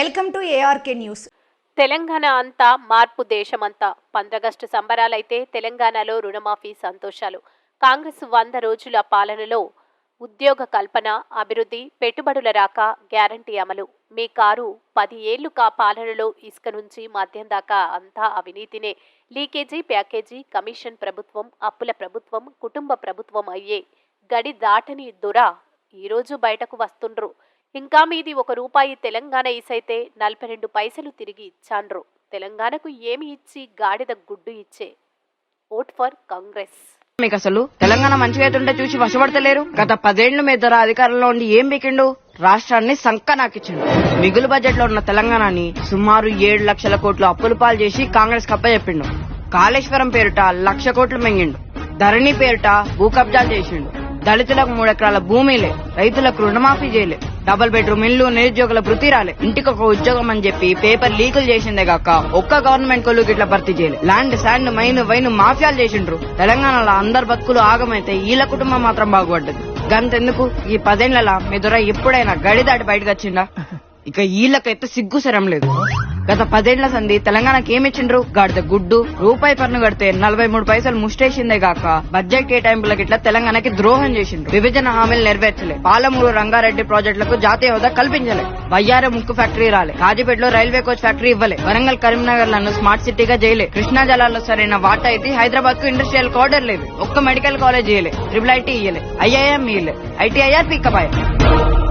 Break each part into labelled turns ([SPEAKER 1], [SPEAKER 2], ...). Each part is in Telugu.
[SPEAKER 1] Welcome to ARK news
[SPEAKER 2] Telangana అంతా మార్పు దేశమంతా. పంద్రగస్టు సంబరాలైతే తెలంగాణలో రుణమాఫీ సంతోషాలు. కాంగ్రెస్ వంద రోజుల పాలనలో ఉద్యోగ కల్పన అభివృద్ధి పెట్టుబడుల రాక గ్యారంటీ అమలు. మీ కారు పది ఏళ్ళు కా పాలనలో ఇసుక నుంచి మద్యం దాకా అంతా అవినీతినే. లీకేజీ ప్యాకేజీ కమిషన్ ప్రభుత్వం అప్పుల ప్రభుత్వం కుటుంబ ప్రభుత్వం అయ్యే గడి దాటని దొర ఈరోజు బయటకు వస్తుండ్రు. ఇంకా మీది ఒక రూపాయి తెలంగాణ ఇసైతే నలభై రెండు పైసలు తిరిగి ఇచ్చాండ్రు. తెలంగాణకు ఏమి ఇచ్చి గాడిద గుడ్డు ఇచ్చే? Vote for Congress.
[SPEAKER 3] మీకు అసలు తెలంగాణ మంచిగా అవుతుంటే చూసి వశపడతలేరు? గత పదేళ్ళు మీ అధికారంలో ఉండి ఏం బీకిండు? రాష్ట్రాన్ని సంక నాకిచ్చిండు. మిగులు బడ్జెట్లో ఉన్న తెలంగాణని సుమారు ఏడు లక్షల కోట్లు అప్పులు పాలు చేసి కాంగ్రెస్ కప్ప చెప్పిండు కాళేశ్వరం పేరుట లక్ష కోట్లు మింగిండు. ధరణి పేరుట భూ కబ్జాలు చేసిండు. దళితులకు మూడెకరాల భూమిలే రైతులకు రుణమాఫీ చేయలే. డబుల్ బెడ్రూమ్ ఇల్లు నిరుద్యోగుల వృత్తి రాలే. ఇంటికి ఒక ఉద్యోగం అని చెప్పి పేపర్ లీకులు చేసిందే కాక ఒక్క గవర్నమెంట్ కొలుగు గిట్ల భర్తీ చేయలే. ల్యాండ్ శాండ్ మైన్ వైన్ మాఫియాలు చేసిండ్రు. తెలంగాణలో అందరు బతుకులు ఆగమైతే ఈల కుటుంబం మాత్రం బాగుపడ్డది. గంతెందుకు? ఈ పదేళ్ళలో మీ దొర ఎప్పుడైనా గడి దాటి బయటకు వచ్చిందా ఇక వీళ్ళకైతే సిగ్గు శరం లేదు. గత పదేళ్ళ సంధి తెలంగాణకి ఏమిచ్చిండ్రు గాడిద గుడ్డు రూపాయి పన్ను కడితే నలభై మూడు పైసలు ముష్టేసిందే గాక బడ్జెట్ కేటాయింపులకు ఇట్లా తెలంగాణకి ద్రోహం చేసిండ్రు. విభజన హామీలు నెరవేర్చలే. పాలమూరు రంగారెడ్డి ప్రాజెక్టులకు జాతీయ హోదా కల్పించలే. బయ్యార ముక్కు ఫ్యాక్టరీ రాలే. కాజీపేటలో రైల్వే కోచ్ ఫ్యాక్టరీ ఇవ్వలే. వరంగల్ కరీంనగర్లను స్మార్ట్ సిటీగా చేయలే. కృష్ణా జలాల్లో సరైన వాటా అయితే హైదరాబాద్కు ఇండస్ట్రియల్ కార్డర్ లేదు. ఒక్క మెడికల్ కాలేజ్ ఇయ్యలే. ట్రిపుల్ ఐటీ ఇయ్యలే. ఐఐఎం ఇయ్యలే. ఐటీఐఆర్ పిక్కపాయ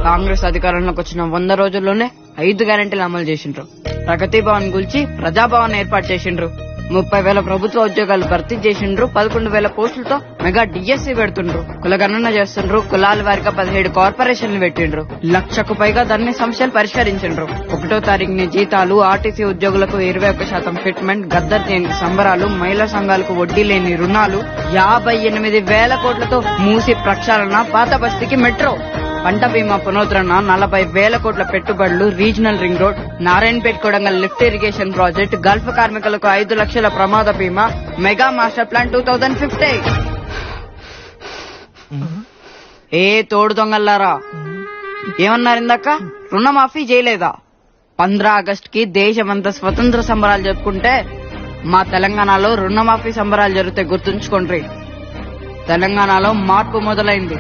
[SPEAKER 3] కాంగ్రెస్ అధికారంలోకి వచ్చిన వంద రోజుల్లోనే ఐదు గ్యారెంటీలు అమలు చేసిండ్రు. ప్రగతి భవన్ గురించి ప్రజాభవన్ ఏర్పాటు చేసిండ్రు. ముప్పై వేల ప్రభుత్వ ఉద్యోగాలు భర్తీ చేసిండ్రు. పదకొండు వేల పోస్టులతో మెగా డిఎస్సీ పెడుతుండ్రు. కులగణన చేస్తుండ్రు. కులాల వారిగా పదిహేడు కార్పొరేషన్లు పెట్టిండ్రు. లక్షకు పైగా దాన్ని సమస్యలు పరిష్కరించిండ్రు. ఒకటో తారీఖుని జీతాలు ఆర్టీసీ ఉద్యోగులకు ఇరవై ఒక్క శాతం ఫిట్మెంట్ గద్దర్ జయంతి సంబరాలు మహిళా సంఘాలకు వడ్డీ లేని రుణాలు యాభై ఎనిమిది వేల కోట్లతో మూసి ప్రక్షాళన పాత బస్తీకి మెట్రో. పంట బీమా పునరుద్ధరణ నలభై వేల కోట్ల పెట్టుబడులు regional ring road Narayanpet Kodangal lift irrigation project gulf కార్మికులకు ఐదు లక్షల ప్రమాద బీమా mega master plan two thousand fifty. ఏ తోడు దొంగల్లారా? ఏమన్నారు ఇందాక? రుణమాఫీ చేయలేదా? పంద్రా ఆగస్ట్కి దేశమంతా స్వతంత్ర సంబరాలు జరుపుకుంటే మా తెలంగాణలో రుణమాఫీ సంబరాలు జరిగితే గుర్తుంచుకోండి. తెలంగాణలో మార్పు మొదలైంది.